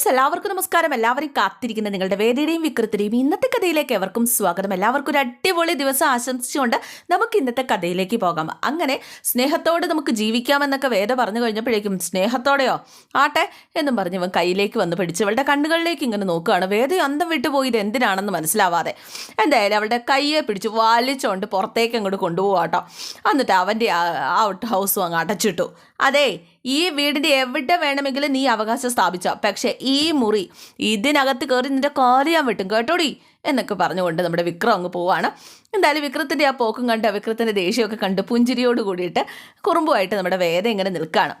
Friends എല്ലാവർക്കും നമസ്കാരം. എല്ലാവരും കാത്തിരിക്കുന്ന നിങ്ങളുടെ വേദിയുടെയും വിക്രത്തിന്റെയും ഇന്നത്തെ കഥയിലേക്ക് എവർക്കും സ്വാഗതം. എല്ലാവർക്കും ഒരു അടിപൊളി ദിവസം ആശംസിച്ചുകൊണ്ട് നമുക്ക് ഇന്നത്തെ കഥയിലേക്ക് പോകാം. അങ്ങനെ സ്നേഹത്തോടെ നമുക്ക് ജീവിക്കാമെന്നൊക്കെ വേദ പറഞ്ഞു കഴിഞ്ഞപ്പോഴേക്കും സ്നേഹത്തോടെയോ? ആട്ടെ എന്നും പറഞ്ഞ് ഇവൻ കയ്യിലേക്ക് വന്ന് പിടിച്ച് അവളുടെ കണ്ണുകളിലേക്ക് ഇങ്ങനെ നോക്കുകയാണ്. വേദ അന്തം വിട്ടുപോയി ഇത് എന്തിനാണെന്ന് മനസ്സിലാവാതെ. എന്തായാലും അവളുടെ കയ്യെ പിടിച്ച് വലിച്ചുകൊണ്ട് പുറത്തേക്ക് അങ്ങോട്ട് കൊണ്ടുപോകാം കേട്ടോ എന്നിട്ട് അവന്റെ ഔട്ട് ഹൗസും അങ്ങ് അടച്ചിട്ടു. അതെ ഈ വീടിന്റെ എവിടെ വേണമെങ്കിലും നീ അവകാശം സ്ഥാപിച്ചോ. പക്ഷേ ഈ മുറി ഇതിനകത്ത് കയറി നിന്റെ കാര്യം വെട്ടും കേട്ടോടി? എന്നൊക്കെ പറഞ്ഞുകൊണ്ട് നമ്മുടെ വിക്രം അങ്ങ് പോവാണ്. എന്തായാലും വിക്രത്തിന്റെ ആ പോക്കും കണ്ട് വിക്രത്തിന്റെ ദേഷ്യമൊക്കെ കണ്ട് പുഞ്ചിരിയോട് കൂടിയിട്ട് കുറുമ്പുമായിട്ട് നമ്മുടെ വേദ ഇങ്ങനെ നിൽക്കുകയാണ്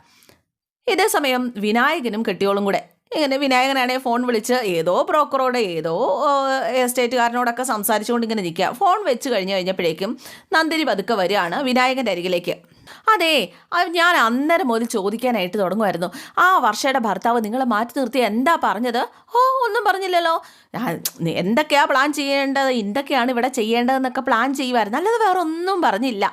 ഇതേ സമയം വിനായകനും കെട്ടിയോളും കൂടെ. ഇങ്ങനെ വിനായകനാണെങ്കിൽ ഫോൺ വിളിച്ച് ഏതോ ബ്രോക്കറോട് ഏതോ എസ്റ്റേറ്റുകാരനോടൊക്കെ സംസാരിച്ചുകൊണ്ട് ഇങ്ങനെ നിൽക്കുക. ഫോൺ വെച്ച് കഴിഞ്ഞ് കഴിഞ്ഞപ്പോഴേക്കും നന്ദിനി പതുക്കെ വരികയാണ് വിനായകന്റെ അരികിലേക്ക്. അതെ ഞാൻ അന്നേരം മുതൽ ചോദിക്കാനായിട്ട് തുടങ്ങുമായിരുന്നു. ആ വർഷയുടെ ഭർത്താവ് നിങ്ങളെ മാറ്റി നിർത്തി എന്താ പറഞ്ഞത്? ഓ ഒന്നും പറഞ്ഞില്ലല്ലോ. എന്തൊക്കെയാ പ്ലാൻ ചെയ്യേണ്ടത്? എന്തൊക്കെയാണ് ഇവിടെ ചെയ്യേണ്ടതെന്നൊക്കെ പ്ലാൻ ചെയ്യുമായിരുന്നു. അല്ലാതെ വേറെ ഒന്നും പറഞ്ഞില്ല.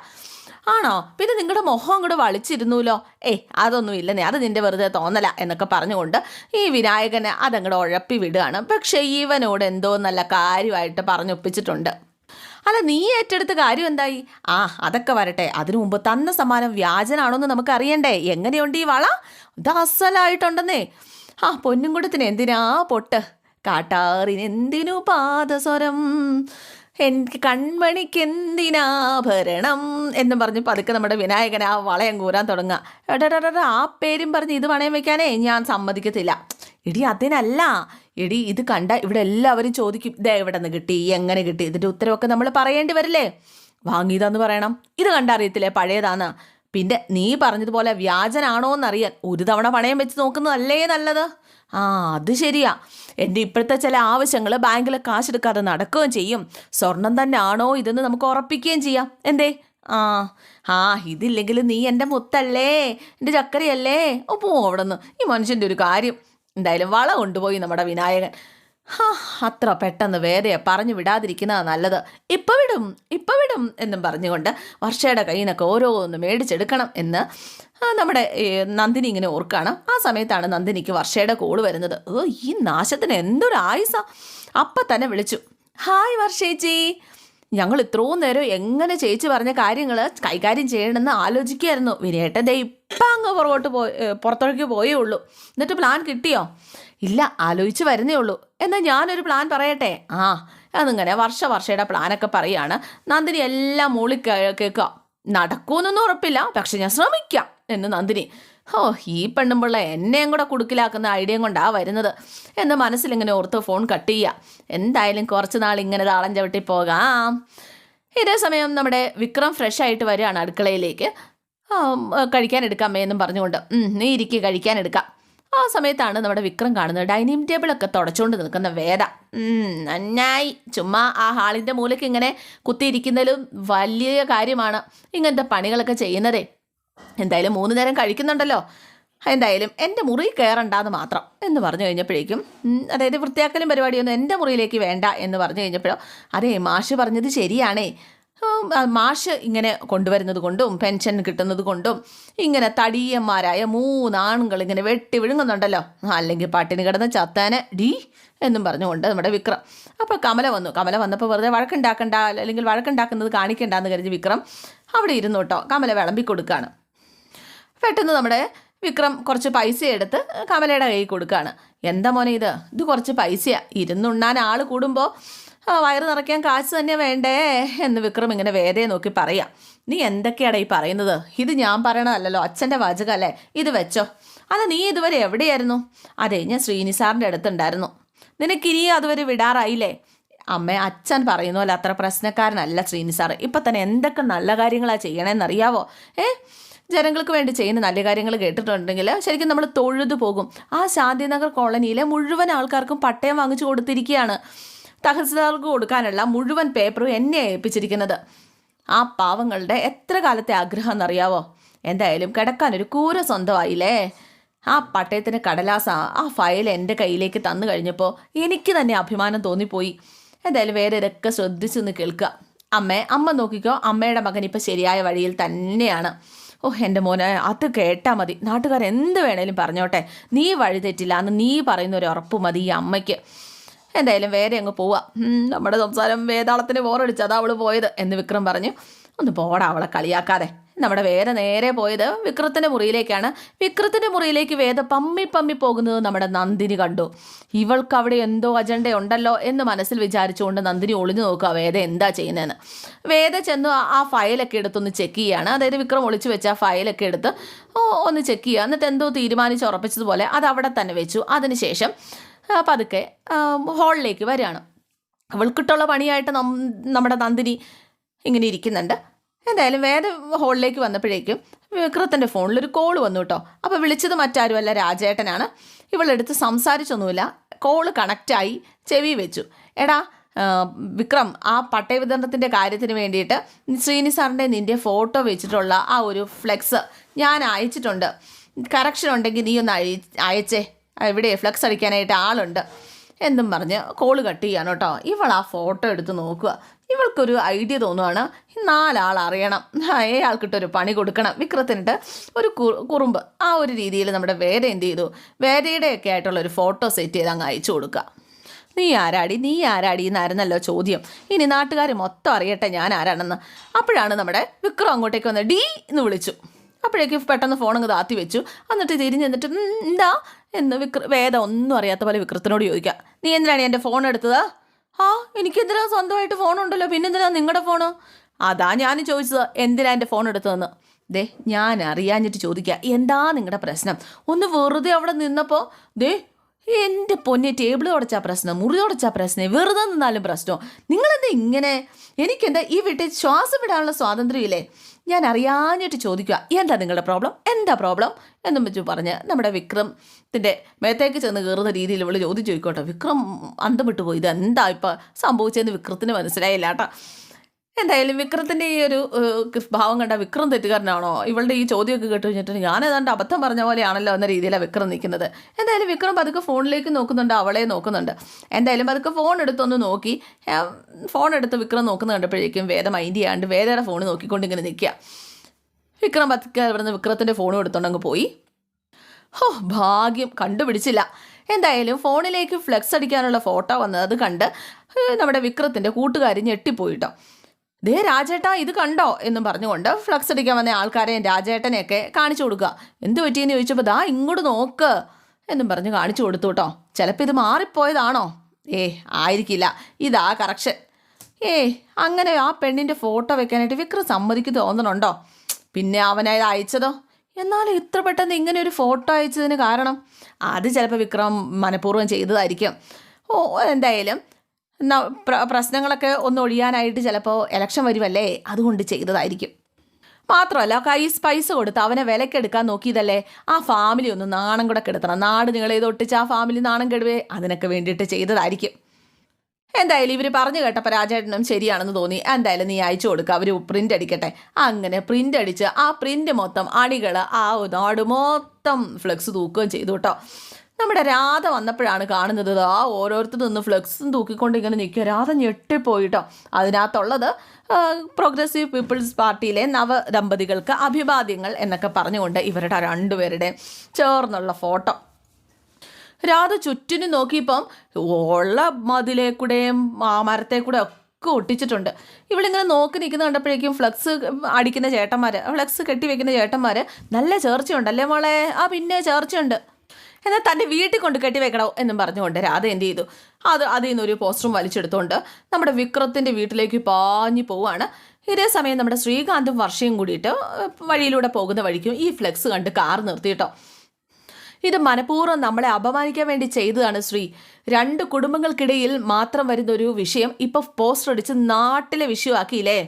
ആണോ? പിന്നെ നിങ്ങളുടെ മുഖം അങ്ങോട്ട് വളിച്ചിരുന്നൂലോ ഏ അതൊന്നും ഇല്ലെന്നേ. അത് നിന്റെ വെറുതെ തോന്നല എന്നൊക്കെ പറഞ്ഞുകൊണ്ട് ഈ വിനായകനെ അതങ്ങോട്ട് ഉഴപ്പി വിടുകയാണ്. പക്ഷേ ഇവനോട് എന്തോ നല്ല കാര്യമായിട്ട് പറഞ്ഞൊപ്പിച്ചിട്ടുണ്ട്. അല്ല നീ ഏറ്റെടുത്ത കാര്യം എന്തായി? ആ അതൊക്കെ വരട്ടെ. അതിനു മുമ്പ് തന്ന സമ്മാനം വ്യാജനാണോ എന്ന് നമുക്ക് അറിയണ്ടേ എങ്ങനെയുണ്ട് ഈ വള? ഇത് അസലായിട്ടുണ്ടെന്നേ. ആ പൊന്നും കൊടുത്തിന് എന്തിനാ പൊട്ട്? കാട്ടാറിന് എന്തിനു പാദസ്വരം? എനിക്ക് കൺമണിക്ക് എന്തിനാഭരണം എന്നും പറഞ്ഞ് പതുക്കെ നമ്മുടെ വിനായകൻ ആ വളയം കൂരാൻ തുടങ്ങുക. എടാ ആ പേരും പറഞ്ഞ് ഇത് പണയം വെക്കാനേ ഞാൻ സമ്മതിക്കത്തില്ല. എടി അതിനല്ല. എടി ഇത് കണ്ട ഇവിടെ എല്ലാവരും ചോദിക്കും ഇതേ എവിടെ നിന്ന് കിട്ടി? എങ്ങനെ കിട്ടി? ഇതിന്റെ ഉത്തരവൊക്കെ നമ്മൾ പറയേണ്ടി വരില്ലേ? വാങ്ങിയതാന്ന് പറയണം. ഇത് കണ്ടറിയത്തില്ലേ? പഴയതാന്ന്. പിന്നെ നീ പറഞ്ഞതുപോലെ വ്യാജനാണോ എന്നറിയാൻ ഒരു തവണ പണയം വെച്ച് നോക്കുന്നതല്ലേ നല്ലത്? ആ അത് ശരിയാ. എന്റെ ഇപ്പോഴത്തെ ചില ആവശ്യങ്ങൾ ബാങ്കിൽ കാശെടുക്കാതെ നടക്കുകയും ചെയ്യും. സ്വർണം തന്നെ ആണോ ഇതെന്ന് നമുക്ക് ഉറപ്പിക്കുകയും ചെയ്യാം. എന്തേ? ആ ആ ഇതില്ലെങ്കിൽ നീ എന്റെ മുത്തല്ലേ? എന്റെ ചക്കരയല്ലേ? ഓ പോ അവിടെ നിന്ന് ഈ മനുഷ്യന്റെ ഒരു കാര്യം. എന്തായാലും വള കൊണ്ടുപോയി നമ്മുടെ വിനായകൻ. അത്ര പെട്ടെന്ന് വേദയെ പറഞ്ഞു വിടാതിരിക്കുന്നതാ നല്ലത്. ഇപ്പം വിടും ഇപ്പം വിടും എന്നും പറഞ്ഞുകൊണ്ട് വർഷയുടെ കയ്യിൽ നിന്നൊക്കെ ഓരോന്ന് മേടിച്ചെടുക്കണം എന്ന് നമ്മുടെ നന്ദിനി ഇങ്ങനെ ഓർക്കാണ്. ആ സമയത്താണ് നന്ദിനിക്ക് വർഷയുടെ കോൾ വരുന്നത്. ഓ ഈ നാശത്തിന് എന്തൊരു ആയുസ. അപ്പം തന്നെ വിളിച്ചു. ഹായ് വർഷേച്ചി. ഞങ്ങൾ ഇത്രയും നേരം എങ്ങനെ ചേച്ചി പറഞ്ഞ കാര്യങ്ങൾ കൈകാര്യം ചെയ്യണമെന്ന് ആലോചിക്കുകയായിരുന്നു. വിനയേട്ടൻ ദേ ഇപ്പം അങ്ങ് പുറകോട്ട് പോയി പുറത്തേക്ക് പോയേ ഉള്ളൂ. എന്നിട്ട് പ്ലാൻ കിട്ടിയോ? ഇല്ല ആലോചിച്ച് വരുന്നേ ഉള്ളൂ. എന്നാൽ ഞാനൊരു പ്ലാൻ പറയട്ടെ? ആ അതിങ്ങനെ വർഷ വർഷയുടെ പ്ലാനൊക്കെ പറയാണ്. നന്ദിനി എല്ലാം മൂളി കേൾക്കുക. നടക്കുമെന്നൊന്നും ഉറപ്പില്ല പക്ഷെ ഞാൻ ശ്രമിക്കാം എന്ന് നന്ദിനി. ഓ ഈ പെണ്ണുമ്പിള്ള എന്നെയും കൂടെ കുടുക്കിലാക്കുന്ന ഐഡിയയും കൊണ്ടാ വരുന്നത്. എന്ന് മനസ്സിലിങ്ങനെ ഓർത്ത് ഫോൺ കട്ട് ചെയ്യുക എന്തായാലും കുറച്ച് നാൾ ഇങ്ങനെ താളം ചവിട്ടി പോകാം. ഇതേ സമയം നമ്മുടെ വിക്രം ഫ്രഷ് ആയിട്ട് വരികയാണ് അടുക്കളയിലേക്ക്. കഴിക്കാൻ എടുക്കാം എന്നും പറഞ്ഞുകൊണ്ട്. "ഉം, നീ ഇരിക്കുക കഴിക്കാൻ എടുക്കാം. ആ സമയത്താണ് നമ്മുടെ വിക്രം കാണുന്നത്. ഡൈനിങ് ടേബിളൊക്കെ തുടച്ചുകൊണ്ട് നിൽക്കുന്ന വേദ. നന്നായി. ചുമ്മാ ആ ഹാളിന്റെ മൂലയ്ക്ക് ഇങ്ങനെ കുത്തിയിരിക്കുന്നതിലും വലിയ കാര്യമാണ് ഇങ്ങനത്തെ പണികളൊക്കെ ചെയ്യുന്നതേ. എന്തായാലും മൂന്ന് നേരം കഴിക്കുന്നുണ്ടല്ലോ. എന്തായാലും എന്റെ മുറി കയറണ്ടെന്ന് മാത്രം എന്ന് പറഞ്ഞു കഴിഞ്ഞപ്പോഴേക്കും അതായത് വൃത്തിയാക്കലും പരിപാടിയൊന്നും എന്റെ മുറിയിലേക്ക് വേണ്ട എന്ന് പറഞ്ഞു കഴിഞ്ഞപ്പോഴോ അതേ മാഷ് പറഞ്ഞത് ശരിയാണേ. മാഷ് ഇങ്ങനെ കൊണ്ടുവരുന്നത് കൊണ്ടും പെൻഷൻ കിട്ടുന്നത് കൊണ്ടും ഇങ്ങനെ തടിയന്മാരായ മൂന്നാണുങ്ങൾ ഇങ്ങനെ വെട്ടി വിഴുങ്ങുന്നുണ്ടല്ലോ. അല്ലെങ്കിൽ പട്ടിണി കിടന്ന് ചത്താന് ഡീ എന്നും പറഞ്ഞുകൊണ്ട് നമ്മുടെ വിക്രം. അപ്പോൾ കമല വന്നു. കമല വന്നപ്പോൾ വെറുതെ വഴക്കുണ്ടാക്കണ്ട അല്ലെങ്കിൽ വഴക്കുണ്ടാക്കുന്നത് കാണിക്കണ്ടെന്ന് കരുതി വിക്രം അവിടെ ഇരുന്നു കേട്ടോ. കമല വിളമ്പി കൊടുക്കുകയാണ് പെട്ടെന്ന് നമ്മുടെ വിക്രം കുറച്ച് പൈസ എടുത്ത് കമലയുടെ കയ്യിൽ കൊടുക്കുകയാണ് എന്താ മോനെ ഇത്? ഇത് കുറച്ച് പൈസയാണ് ഇരുന്നുണ്ണാൻ ആൾ കൂടുമ്പോൾ വയറ് നിറയ്ക്കാൻ കാശ് തന്നെ വേണ്ടേ? എന്ന് വിക്രം ഇങ്ങനെ വേദയെ നോക്കി പറയാം. നീ എന്തൊക്കെയാടാ ഈ പറയുന്നത്? ഇത് ഞാൻ പറയണതല്ലോ അച്ഛന്റെ വാചകം അല്ലേ? ഇത് വെച്ചോ. അത് നീ ഇതുവരെ എവിടെയായിരുന്നു? അതെ ഞാൻ ശ്രീനിസാറിന്റെ അടുത്തുണ്ടായിരുന്നു. നിനക്കിനിയും അതുവരെ വിടാറായില്ലേ? അമ്മ അച്ഛൻ പറയുന്ന പോലെ അത്ര പ്രശ്നക്കാരനല്ല ശ്രീനിസാർ ഇപ്പം തന്നെ എന്തൊക്കെ നല്ല കാര്യങ്ങളാണ് ചെയ്യണമെന്നറിയാവോ ഏ? ജനങ്ങൾക്ക് വേണ്ടി ചെയ്യുന്ന നല്ല കാര്യങ്ങൾ കേട്ടിട്ടുണ്ടെങ്കിൽ ശരിക്കും നമ്മൾ തൊഴുതു പോകും. ആ ശാന്തിനഗർ കോളനിയിലെ മുഴുവൻ ആൾക്കാർക്കും പട്ടയം വാങ്ങിച്ചു കൊടുത്തിരിക്കുകയാണ്. തഹസിൽദാർക്ക് കൊടുക്കാനുള്ള മുഴുവൻ പേപ്പറും എന്നെ ഏൽപ്പിച്ചിരിക്കുന്നത്. ആ പാവങ്ങളുടെ എത്ര കാലത്തെ ആഗ്രഹം എന്നറിയാവോ? എന്തായാലും കിടക്കാനൊരു കൂര സ്വന്തമായില്ലേ? ആ പട്ടയത്തിന് കടലാസ ആ ഫയൽ എന്റെ കയ്യിലേക്ക് തന്നു കഴിഞ്ഞപ്പോൾ എനിക്ക് തന്നെ അഭിമാനം തോന്നിപ്പോയി. എന്തായാലും വേറെ ഇതൊക്കെ ശ്രദ്ധിച്ചൊന്ന് കേൾക്കുക. അമ്മേ അമ്മ നോക്കിക്കോ അമ്മയുടെ മകൻ ഇപ്പം ശരിയായ വഴിയിൽ തന്നെയാണ്. ഓ എന്റെ മോനെ അത് കേട്ടാൽ മതി. നാട്ടുകാർ എന്ത് വേണേലും പറഞ്ഞോട്ടെ. നീ വഴി തെറ്റില്ല എന്ന് നീ പറയുന്ന ഒരു ഉറപ്പ് മതി ഈ അമ്മയ്ക്ക്. എന്തായാലും വേറെ അങ്ങ് പോവാം. നമ്മുടെ സംസാരം വേതാളത്തിന് ബോറടിച്ച് അതാ അവൾ പോയത് എന്ന് വിക്രം പറഞ്ഞു. ഒന്ന് പോടാ അവളെ കളിയാക്കാതെ. നമ്മുടെ വേദ നേരെ പോയത് വിക്രത്തിന്റെ മുറിയിലേക്കാണ്. വിക്രത്തിന്റെ മുറിയിലേക്ക് വേദ പമ്മി പമ്മി പോകുന്നത് നമ്മുടെ നന്ദിനി കണ്ടു. ഇവൾക്ക് അവിടെ എന്തോ അജണ്ട ഉണ്ടല്ലോ എന്ന് മനസ്സിൽ വിചാരിച്ചുകൊണ്ട് നന്ദിനി ഒളിഞ്ഞു നോക്കുക വേദ എന്താ ചെയ്യുന്നതെന്ന്. വേദ ചെന്ന് ആ- ഫയലൊക്കെ എടുത്തൊന്ന് ചെക്ക് ചെയ്യുകയാണ് അതായത് വിക്രം ഒളിച്ചു വെച്ച ആ ഫയലൊക്കെ എടുത്ത് ഒന്ന് ചെക്ക് ചെയ്യുക. എന്നിട്ട് എന്തോ തീരുമാനിച്ച് ഉറപ്പിച്ചതുപോലെ അത് അവിടെ തന്നെ വെച്ചു. അതിനുശേഷം പതുക്കെ ഹാളിലേക്ക് വരികയാണ്. അവൾക്കിട്ടുള്ള പണിയായിട്ട് നമ്മുടെ നന്ദിനി ഇങ്ങനെ ഇരിക്കുന്നുണ്ട്. എന്തായാലും വേറെ ഹോളിലേക്ക് വന്നപ്പോഴേക്കും വിക്രത്തിന്റെ ഫോണിലൊരു കോൾ വന്നു കേട്ടോ അപ്പോൾ വിളിച്ചത് മറ്റാരുമല്ല രാജേട്ടനാണ്. ഇവളെടുത്ത് സംസാരിച്ചൊന്നുമില്ല. കോൾ കണക്റ്റായി ചെവി വെച്ചു. എടാ വിക്രം ആ പട്ടയ വിതരണത്തിന്റെ കാര്യത്തിന് വേണ്ടിയിട്ട് ശ്രീനി സാറിന്റെ നിന്റെ ഫോട്ടോ വെച്ചിട്ടുള്ള ആ ഒരു ഫ്ലെക്സ് ഞാൻ അയച്ചിട്ടുണ്ട്. കറക്ഷൻ ഉണ്ടെങ്കിൽ നീ ഒന്ന് അയ അയച്ചേ. ഇവിടെ ഫ്ലെക്സ് അടിക്കാനായിട്ട് ആളുണ്ട്. എന്നും പറഞ്ഞ് കോൾ കട്ട് ചെയ്യാണ് കേട്ടോ ഇവൾ ആ ഫോട്ടോ എടുത്ത് നോക്കുക. ഇവൾക്കൊരു ഐഡിയ തോന്നുവാണ്. നാലാൾ അറിയണം. അയാൾക്കിട്ടൊരു പണി കൊടുക്കണം. വിക്രത്തിനിട്ട് ഒരു കുറുമ്പ്. ആ ഒരു രീതിയിൽ നമ്മുടെ വേദ എന്ത് ചെയ്തു? വേദയുടെയൊക്കെ ആയിട്ടുള്ള ഒരു ഫോട്ടോ സെറ്റ് ചെയ്ത് അങ്ങ് അയച്ചു കൊടുക്കുക. നീ ആരാടി? നീ ആരാടി എന്നായിരുന്നല്ലോ ചോദ്യം. ഇനി നാട്ടുകാർ മൊത്തം അറിയട്ടെ ഞാൻ ആരാണെന്ന്. അപ്പോഴാണ് നമ്മുടെ വിക്രം അങ്ങോട്ടേക്ക് വന്ന് ഡീ എന്ന് വിളിച്ചു. അപ്പോഴേക്കും പെട്ടെന്ന് ഫോൺ അങ്ങ് താത്തി വെച്ചു. എന്നിട്ട് തിരിഞ്ഞ് നിന്നിട്ട് "ഉം, എന്താ? എന്ന് വിക്ര വേദം ഒന്നും അറിയാത്ത പോലെ വിക്രത്തിനോട് ചോദിക്കുക. നീ എന്തിനാണ് എന്റെ ഫോൺ എടുത്തത്? ആ എനിക്കെന്തിനാ സ്വന്തമായിട്ട് ഫോൺ ഉണ്ടല്ലോ പിന്നെന്തിനാ നിങ്ങളുടെ ഫോണ്? അതാ ഞാൻ ചോദിച്ചത് എന്തിനാ എന്റെ ഫോൺ എടുത്തതെന്ന്? ദേ ഞാൻ അറിയാഞ്ഞിട്ട് ചോദിക്കുക എന്താ നിങ്ങളുടെ പ്രശ്നം? ഒന്ന് വെറുതെ അവിടെ നിന്നപ്പോൾ ദേ എന്റെ പൊന്നെ ടേബിൾ തുടച്ചാൽ പ്രശ്നം മുറി തുടച്ചാൽ പ്രശ്നം വെറുതെ നിന്നാലും പ്രശ്നം. നിങ്ങളെന്താ ഇങ്ങനെ? എനിക്കെന്താ ഈ വീട്ടിൽ ശ്വാസം വിടാനുള്ള സ്വാതന്ത്ര്യമില്ലേ? ഞാൻ അറിയാഞ്ഞിട്ട് ചോദിക്കുക എന്താ നിങ്ങളുടെ പ്രോബ്ലം എന്താ പ്രോബ്ലം എന്നും വെച്ച് പറഞ്ഞ് നമ്മുടെ വിക്രമത്തിന്റെ മേത്തേക്ക് ചെന്ന് കയറുന്ന രീതിയിൽ ഇവിടെ ചോദിച്ചു ചോദിക്കോട്ടെ. വിക്രം അന്തം ഇത് എന്താ ഇപ്പം സംഭവിച്ചതെന്ന് വിക്രത്തിന് മനസ്സിലായില്ല കേട്ടോ. എന്തായാലും വിക്രത്തിന്റെ ഈ ഒരു ഭാവം കണ്ട വിക്രം തെറ്റുകാരനാണോ? ഇവളുടെ ഈ ചോദ്യമൊക്കെ കേട്ട് കഴിഞ്ഞിട്ട് ഞാൻ ഏതാണ്ട് അബദ്ധം പറഞ്ഞ പോലെയാണല്ലോ എന്ന രീതിയിലാണ് വിക്രം നിൽക്കുന്നത്. എന്തായാലും വിക്രം പതുക്കെ ഫോണിലേക്ക് നോക്കുന്നുണ്ട് അവളെ നോക്കുന്നുണ്ട്. എന്തായാലും പതുക്കെ ഫോൺ എടുത്തൊന്ന് നോക്കി ഫോൺ എടുത്ത് വിക്രം നോക്കുന്ന കണ്ടപ്പോഴേക്കും വേദ മൈൻഡ് ചെയ്യാണ്ട് വേദയുടെ ഫോൺ നോക്കിക്കൊണ്ട് ഇങ്ങനെ നിൽക്കുക. വിക്രം പതുക്കെ അവിടെ നിന്ന് വിക്രത്തിന്റെ ഫോണും എടുത്തോണ്ട് അങ്ങ് പോയി. ഹോ ഭാഗ്യം കണ്ടുപിടിച്ചില്ല. എന്തായാലും ഫോണിലേക്ക് ഫ്ലെക്സ് അടിക്കാനുള്ള ഫോട്ടോ വന്നത് കണ്ട് നമ്മുടെ വിക്രത്തിന്റെ കൂട്ടുകാരി ഞെട്ടിപ്പോയിട്ടോ ദേ രാജേട്ടാ ഇത് കണ്ടോ? എന്നും പറഞ്ഞുകൊണ്ട് ഫ്ലക്സ് അടിക്കാൻ വന്ന ആൾക്കാരെയും രാജേട്ടനെയൊക്കെ കാണിച്ചു കൊടുക്കുക. എന്ത് പറ്റിയെന്ന് ചോദിച്ചപ്പോൾ ദാ ഇങ്ങോട്ട് നോക്ക് എന്നും പറഞ്ഞ് കാണിച്ചു കൊടുത്തു കേട്ടോ ചിലപ്പോൾ ഇത് മാറിപ്പോയതാണോ? ഏ ആയിരിക്കില്ല. ഇതാ കറക്ഷൻ ഏ അങ്ങനെ ആ പെണ്ണിന്റെ ഫോട്ടോ വെക്കാനായിട്ട് വിക്രം സമ്മതിക്ക് തോന്നണുണ്ടോ? പിന്നെ അവനത് അയച്ചതോ? എന്നാലും ഇത്ര പെട്ടെന്ന് ഇങ്ങനെ ഒരു ഫോട്ടോ അയച്ചതിന് കാരണം അത് ചിലപ്പോൾ വിക്രം മനഃപൂർവം ചെയ്തതായിരിക്കും. ഓ എന്തായാലും പ്രശ്നങ്ങളൊക്കെ ഒന്ന് ഒഴിയാനായിട്ട് ചിലപ്പോൾ ഇലക്ഷൻ വരുമല്ലേ അതുകൊണ്ട് ചെയ്തതായിരിക്കും. മാത്രമല്ല കൈ പൈസ കൊടുത്ത് അവനെ വിലക്കെടുക്കാൻ നോക്കിയതല്ലേ? ആ ഫാമിലി ഒന്ന് നാണം കൂടെ കെടുത്തണം. നാട് നിങ്ങളെ ഒട്ടിച്ച് ആ ഫാമിലി നാണം കെടുവേ? അതിനൊക്കെ വേണ്ടിയിട്ട് ചെയ്തതായിരിക്കും. എന്തായാലും ഇവർ പറഞ്ഞു കേട്ടപ്പോൾ രാജേട്ടനും ശരിയാണെന്ന് തോന്നി. എന്തായാലും നീ അയച്ചു കൊടുക്കുക അവർ പ്രിന്റ് അടിക്കട്ടെ. അങ്ങനെ പ്രിന്റ് അടിച്ച് ആ പ്രിന്റ് മൊത്തം അണികൾ ആ നാട് മൊത്തം ഫ്ലെക്സ് തൂക്കുകയും ചെയ്തു കേട്ടോ നമ്മുടെ രാധ വന്നപ്പോഴാണ് കാണുന്നത്. ആ ഓരോരുത്തർ നിന്ന് ഫ്ലെക്സും തൂക്കിക്കൊണ്ട് ഇങ്ങനെ നിൽക്കുക. രാധ ഞെട്ടിപ്പോയിട്ടോ. അതിനകത്തുള്ളത് പ്രോഗ്രസീവ് പീപ്പിൾസ് പാർട്ടിയിലെ നവ ദമ്പതികൾക്ക് അഭിവാദ്യങ്ങൾ എന്നൊക്കെ പറഞ്ഞുകൊണ്ട് ഇവരുടെ രണ്ടുപേരുടെ ചേർന്നുള്ള ഫോട്ടോ. രാധ ചുറ്റിനും നോക്കിയപ്പം ഉള്ള മതിലേ കൂടെയും ആ മരത്തെ കൂടെ ഒക്കെ ഒട്ടിച്ചിട്ടുണ്ട്. ഇവളിങ്ങനെ നോക്കി നിൽക്കുന്ന കണ്ടപ്പോഴേക്കും ഫ്ലക്സ് അടിക്കുന്ന ചേട്ടന്മാർ ഫ്ലക്സ് കെട്ടി വെക്കുന്ന ചേട്ടന്മാർ നല്ല ചേർച്ചയുണ്ട് അല്ലേ മോളെ? ആ പിന്നെ ചേർച്ചയുണ്ട്. എന്നാൽ തന്റെ വീട്ടിൽ കൊണ്ട് കെട്ടി വെക്കണോ എന്നും പറഞ്ഞുകൊണ്ട് രാധ എന്ത് ചെയ്തു? അത് അതിൽ നിന്നൊരു പോസ്റ്ററും വലിച്ചെടുത്തുകൊണ്ട് നമ്മുടെ വിക്രത്തിന്റെ വീട്ടിലേക്ക് പാഞ്ഞു പോവാണ്. ഇതേ സമയം നമ്മുടെ ശ്രീകാന്തും വർഷയും കൂടിയിട്ട് വഴിയിലൂടെ പോകുന്ന വഴിക്കും ഈ ഫ്ലെക്സ് കണ്ട് കാർ നിർത്തിയിട്ടോ ഇത് മനഃപൂർവം നമ്മളെ അപമാനിക്കാൻ വേണ്ടി ചെയ്തതാണ് ശ്രീ. രണ്ട് കുടുംബങ്ങൾക്കിടയിൽ മാത്രം വരുന്ന ഒരു വിഷയം ഇപ്പോൾ പോസ്റ്റർ അടിച്ച് നാട്ടിലെ വിഷയമാക്കിയില്ലേ?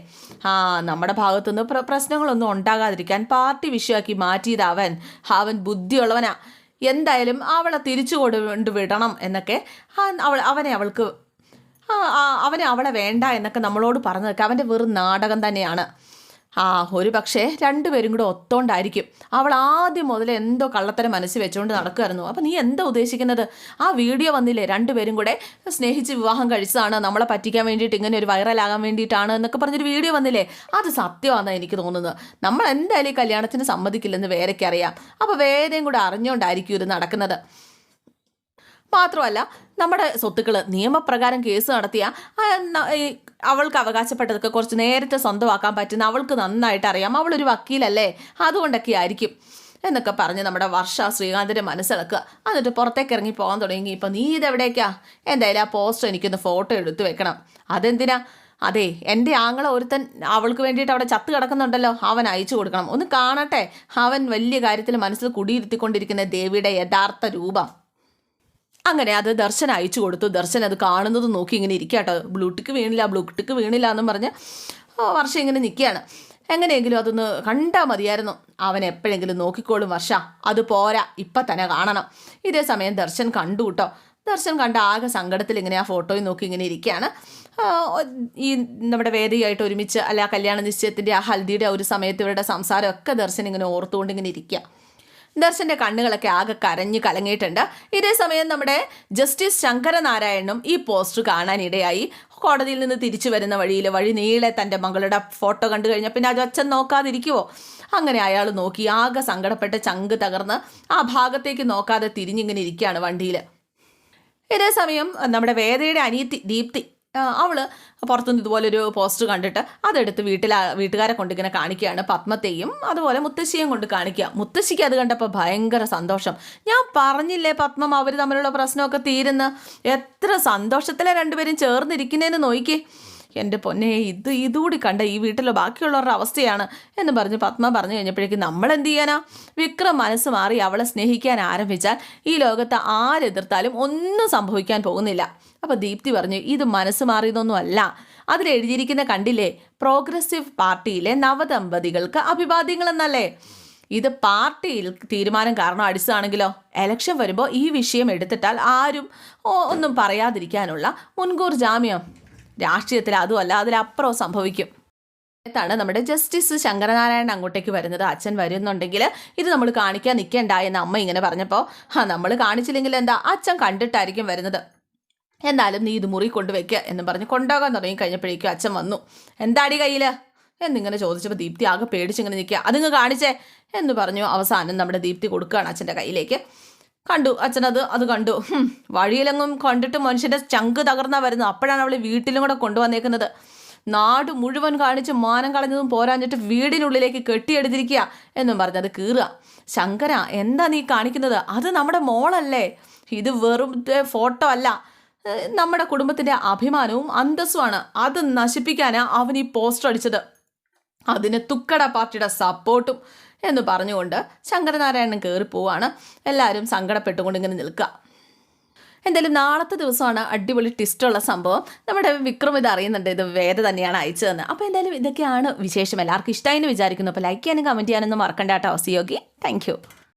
ആ നമ്മുടെ ഭാഗത്തുനിന്ന് പ്ര പ്രശ്നങ്ങളൊന്നും ഉണ്ടാകാതിരിക്കാൻ പാർട്ടി വിഷയമാക്കി മാറ്റിയത് അവൻ. അവൻ ബുദ്ധിയുള്ളവനാ. എന്തായാലും അവളെ തിരിച്ചു കൊണ്ട് വിടണം എന്നൊക്കെ അവൾ അവനെ അവൾക്ക് അവനെ അവളെ വേണ്ട എന്നൊക്കെ നമ്മളോട് പറഞ്ഞതൊക്കെ അവന്റെ വെറും നാടകം തന്നെയാണ്. ആ ഒരു പക്ഷേ രണ്ടുപേരും കൂടെ ഒത്തോണ്ടായിരിക്കും. അവൾ ആദ്യം മുതൽ എന്തോ കള്ളത്തരം മനസ്സിൽ വെച്ചുകൊണ്ട് നടക്കുമായിരുന്നു അപ്പം നീ എന്താ ഉദ്ദേശിക്കുന്നത്? ആ വീഡിയോ വന്നില്ലേ? രണ്ടുപേരും കൂടെ സ്നേഹിച്ച് വിവാഹം കഴിച്ചതാണ്. നമ്മളെ പറ്റിക്കാൻ വേണ്ടിയിട്ട് ഇങ്ങനെ ഒരു വൈറലാകാൻ വേണ്ടിയിട്ടാണ് എന്നൊക്കെ പറഞ്ഞൊരു വീഡിയോ വന്നില്ലേ? അത് സത്യമാണെന്നാണ് എനിക്ക് തോന്നുന്നത്. നമ്മൾ എന്തായാലും ഈ കല്യാണത്തിന് സമ്മതിക്കില്ലെന്ന് വേരയ്ക്ക് അറിയാം. അപ്പോൾ വേദയും കൂടെ അറിഞ്ഞുകൊണ്ടായിരിക്കും ഇത് നടക്കുന്നത്. മാത്രമല്ല നമ്മുടെ സ്വത്തുക്കൾ നിയമപ്രകാരം കേസ് നടത്തിയ അവൾക്ക് അവകാശപ്പെട്ടതൊക്കെ കുറച്ച് നേരത്തെ സ്വന്തമാക്കാൻ പറ്റുന്ന അവൾക്ക് നന്നായിട്ട് അറിയാം അവളൊരു വക്കീലല്ലേ അതുകൊണ്ടൊക്കെ ആയിരിക്കും എന്നൊക്കെ പറഞ്ഞ് നമ്മുടെ വർഷ ശ്രീകാന്തിന്റെ മനസ്സിളക്കുക എന്നിട്ട് പുറത്തേക്ക് ഇറങ്ങി പോകാൻ തുടങ്ങി. ഇപ്പം നീ ഇതെവിടേക്കാ? എന്തായാലും ആ പോസ്റ്റർ എനിക്കൊന്ന് ഫോട്ടോ എടുത്തു വെക്കണം. അതെന്തിനാ? അതെ എന്റെ ആങ്ങളെ ഒരുത്തൻ അവൾക്ക് വേണ്ടിയിട്ട് അവിടെ ചത്ത് കിടക്കുന്നുണ്ടല്ലോ അവൻ അയച്ചു കൊടുക്കണം. ഒന്ന് കാണട്ടെ അവൻ വലിയ കാര്യത്തിൽ മനസ്സിൽ കുടിയിരുത്തിക്കൊണ്ടിരിക്കുന്ന ദേവിയുടെ യഥാർത്ഥ രൂപം. അങ്ങനെ അത് ദർശൻ അയച്ചു കൊടുത്തു. ദർശൻ അത് കാണുന്നത് നോക്കി ഇങ്ങനെ ഇരിക്കാട്ടോ. ബ്ലൂട്ടിക്ക് വീണില്ല ബ്ലൂട്ടിക്ക് വീണില്ല എന്നും പറഞ്ഞ് വർഷ ഇങ്ങനെ നിൽക്കുകയാണ്. എങ്ങനെയെങ്കിലും അതൊന്ന് കണ്ടാൽ മതിയായിരുന്നു. അവൻ എപ്പോഴെങ്കിലും നോക്കിക്കോളും വർഷ. അത് പോരാ. ഇപ്പം തന്നെ കാണണം. ഇതേ സമയം ദർശൻ കണ്ടു കേട്ടോ. ദർശൻ കണ്ട ആകെ സങ്കടത്തിൽ ഇങ്ങനെ ആ ഫോട്ടോയിൽ നോക്കി ഇങ്ങനെ ഇരിക്കുകയാണ്. ഈ നമ്മുടെ വേദിയായിട്ട് ഒരുമിച്ച് അല്ല കല്യാണ നിശ്ചയത്തിന്റെ ആ ഹൽദിയുടെ ആ ഒരു സമയത്ത് ഇവരുടെ സംസാരമൊക്കെ ദർശൻ ഇങ്ങനെ ഓർത്തുകൊണ്ട് ഇങ്ങനെ ഇരിക്കുക. ദർശന്റെ കണ്ണുകളൊക്കെ ആകെ കരഞ്ഞു കലങ്ങിയിട്ടുണ്ട്. ഇതേ സമയം നമ്മുടെ ജസ്റ്റിസ് ശങ്കരനാരായണനും ഈ പോസ്റ്റർ കാണാനിടയായി. കോടതിയിൽ നിന്ന് തിരിച്ചു വരുന്ന വഴിയിൽ വഴി നീളെ തന്റെ മകളുടെ ഫോട്ടോ കണ്ടു കഴിഞ്ഞാൽ പിന്നെ അത് അച്ഛൻ നോക്കാതിരിക്കുവോ? അങ്ങനെ അയാൾ നോക്കി ആകെ സങ്കടപ്പെട്ട് ചങ്ക് തകർന്ന് ആ ഭാഗത്തേക്ക് നോക്കാതെ തിരിഞ്ഞിങ്ങനെ ഇരിക്കുകയാണ് വണ്ടിയിൽ. ഇതേ സമയം നമ്മുടെ വേദയുടെ അനിയത്തി ദീപ്തി ആ, അവൾ പുറത്തുനിന്ന് ഇതുപോലൊരു പോസ്റ്റർ കണ്ടിട്ട് അതെടുത്ത് വീട്ടിൽ വീട്ടുകാരെ കൊണ്ടിങ്ങനെ കാണിക്കുകയാണ്. പത്മത്തെയും അതുപോലെ മുത്തശ്ശിയും കൊണ്ട് കാണിക്കുക. മുത്തശ്ശിക്ക് അത് കണ്ടപ്പോൾ ഭയങ്കര സന്തോഷം. ഞാൻ പറഞ്ഞില്ലേ പത്മം അവർ തമ്മിലുള്ള പ്രശ്നമൊക്കെ തീരുന്ന? എത്ര സന്തോഷത്തിലെ രണ്ടുപേരും ചേർന്നിരിക്കുന്നതെന്ന് നോക്കിക്കേ എന്റെ പൊന്നെ ഇത് ഇതുകൂടി കണ്ട ഈ വീട്ടിലെ ബാക്കിയുള്ളവരുടെ അവസ്ഥയാണ് എന്ന് പറഞ്ഞ് പത്മ പറഞ്ഞു കഴിഞ്ഞപ്പോഴേക്കും നമ്മൾ എന്ത് ചെയ്യാനാ? വിക്രം മനസ്സ് മാറി അവളെ സ്നേഹിക്കാൻ ആരംഭിച്ചാൽ ഈ ലോകത്ത് ആരെതിർത്താലും ഒന്നും സംഭവിക്കാൻ പോകുന്നില്ല. അപ്പോൾ ദീപ്തി പറഞ്ഞു ഇത് മനസ്സ് മാറിയതൊന്നുമല്ല അതിൽ എഴുതിയിരിക്കുന്ന കണ്ടില്ലേ പ്രോഗ്രസീവ് പാർട്ടിയിലെ നവദമ്പതികൾക്ക് അഭിവാദ്യങ്ങളെന്നല്ലേ ഇത് പാർട്ടിയിൽ തീരുമാനം കാരണം അടിച്ചതാണെങ്കിലോ? എലക്ഷൻ വരുമ്പോൾ ഈ വിഷയം എടുത്തിട്ടാൽ ആരും ഒന്നും പറയാതിരിക്കാനുള്ള മുൻകൂർ ജാമ്യം. രാഷ്ട്രീയത്തിൽ അതുമല്ല അതിലപ്പുറം സംഭവിക്കും. ാണ് നമ്മുടെ ജസ്റ്റിസ് ശങ്കരനാരായണൻ അങ്ങോട്ടേക്ക് വരുന്നത്. അച്ഛൻ വരുന്നുണ്ടെങ്കിൽ ഇത് നമ്മൾ കാണിക്കാൻ നിൽക്കേണ്ട എന്ന് അമ്മ ഇങ്ങനെ പറഞ്ഞപ്പോൾ ആ നമ്മൾ കാണിച്ചില്ലെങ്കിൽ എന്താ? അച്ഛൻ കണ്ടിട്ടായിരിക്കും വരുന്നത്. എന്നാലും നീ ഇത് മുറി കൊണ്ടുവയ്ക്കുക എന്ന് പറഞ്ഞ് കൊണ്ടുപോകാൻ തുടങ്ങി കഴിഞ്ഞപ്പോഴേക്കും അച്ഛൻ വന്നു. എന്താടി കയ്യിൽ എന്നിങ്ങനെ ചോദിച്ചപ്പോൾ ദീപ്തി ആകെ പേടിച്ചിങ്ങനെ നിൽക്കുക. അതിങ്ങ് കാണിച്ചേ എന്ന് പറഞ്ഞു. അവസാനം നമ്മുടെ ദീപ്തി കൊടുക്കുകയാണ് അച്ഛന്റെ കയ്യിലേക്ക്. കണ്ടു. അച്ഛനത് അത് കണ്ടു. വഴിയിലെങ്ങും കണ്ടിട്ട് മനുഷ്യന്റെ ചങ്ക് തകർന്നാ വരുന്നത്. അപ്പോഴാണ് അവൾ വീട്ടിലും കൂടെ കൊണ്ടുവന്നേക്കുന്നത്. നാട് മുഴുവൻ കാണിച്ച് മാനം കളഞ്ഞതും പോരാഞ്ഞിട്ട് വീടിനുള്ളിലേക്ക് കെട്ടിയെടുത്തിരിക്കുക എന്നും പറഞ്ഞത് കീറുക. ശങ്കര എന്താ നീ കാണിക്കുന്നത്? അത് നമ്മുടെ മോളല്ലേ? ഇത് വെറും ഫോട്ടോ അല്ല. നമ്മുടെ കുടുംബത്തിന്റെ അഭിമാനവും അന്തസ്സുമാണ്. അത് നശിപ്പിക്കാനാ അവൻ ഈ പോസ്റ്റർ അടിച്ചത്. അതിന് തുക്കട പാർട്ടിയുടെ സപ്പോർട്ടും എന്ന് പറഞ്ഞുകൊണ്ട് ശങ്കരനാരായണൻ കയറി പോവാണ്. എല്ലാവരും സങ്കടപ്പെട്ടുകൊണ്ട് ഇങ്ങനെ നിൽക്കുക. എന്തായാലും നാളത്തെ ദിവസമാണ് അടിപൊളി ട്വിസ്റ്റുള്ള സംഭവം. നമ്മുടെ വിക്രം ഇത് അറിയുന്നുണ്ട്. ഇത് വേറെ തന്നെയാണ് അയച്ചതെന്ന്. അപ്പോൾ എന്തായാലും ഇതൊക്കെയാണ് വിശേഷം. എല്ലാവർക്കും ഇഷ്ടമായി എന്ന് വിചാരിക്കുന്നു. അപ്പോൾ ലൈക്ക് ചെയ്യാനും കമന്റ് ചെയ്യാനൊന്നും മറക്കണ്ട കേട്ടോ. സിയോഗി താങ്ക്